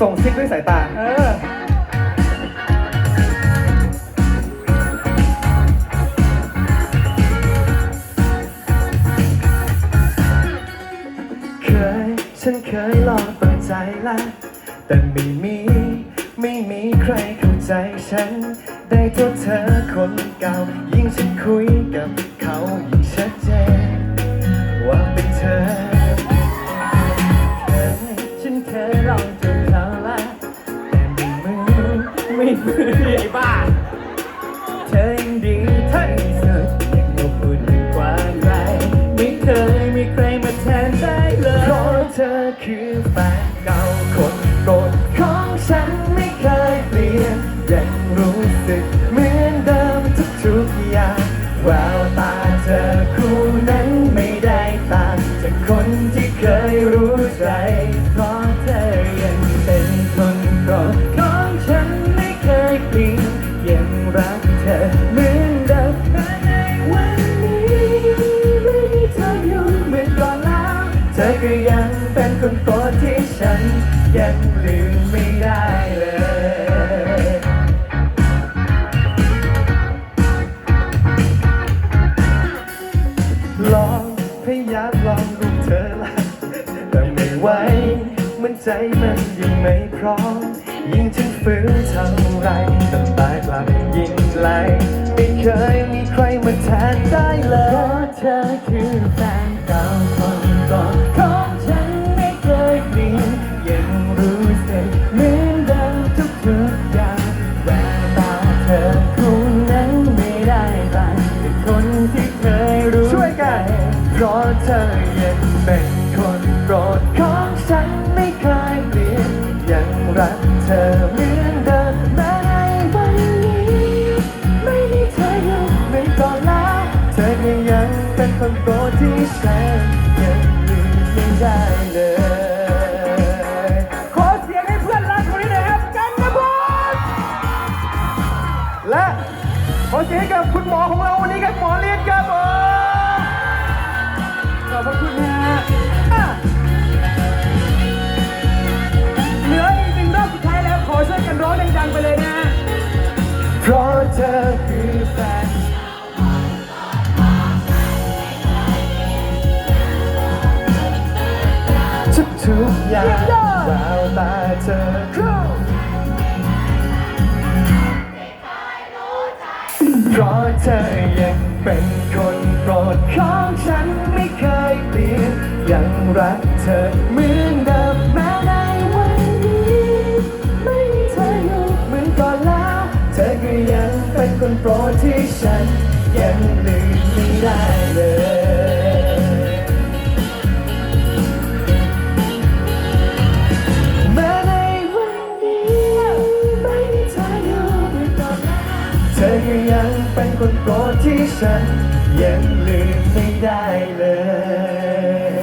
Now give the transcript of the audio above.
ส่งซิกด้วยสายตา เออ เคย ฉันเคยลองเปิดใจแล้วแต่ไม่มี ไม่มีใครเข้าใจฉัน ได้เท่าเธอคนเก่า ยิ่งฉันคุยกับเขายิ่งชัดเจน ไม่เหมือนไอ้บ้าเธอยังดีที่สุดยังอบอุ่นกว่าใครไม่เคยมีใครมาแทนได้เลยเพราะเธอคือแฟน เป็นคนโปรดที่ฉันยังลืมไม่ได้เลยลองพยายามลองดูเธอละแต่ไม่ไหวมันใจมันยังไม่พร้อมยิ่งฉันฝืนเท่าไร เพราะเธอยังเป็นคนโปรดของฉันไม่เคยเปลี่ยนยังรักเธอเหมือนเดิมแม้ในวันนี้ ไม่มีเธออยู่เหมือนก่อนแล้วเธอก็ยังเป็นคนโปรดที่ฉันยังลืมไม่ได้เลยขอเสียงให้เพื่อนรักคนนี้หน่อยครับกันนะพลและขอเสียงให้กับคุณหมอของเราวันนี้ครับหมอเลียนครับผม ขอบพระคุณนะฮะเหลืออีกหนึ่งรอบสุดท้ายแล้วขอช่วยกันร้องดังๆไปเลยนะ เพราะเธอคือแฟนทุกทุกอย่างแววตาเธอคือเพราะเธอยัง เป็นคนโปรดของฉันไม่เคยเปลี่ยนยังรักเธอเหมือนเดิมแม้ เธอก็ยังเป็นคนโปรดที่ฉันยังลืมไม่ได้เลย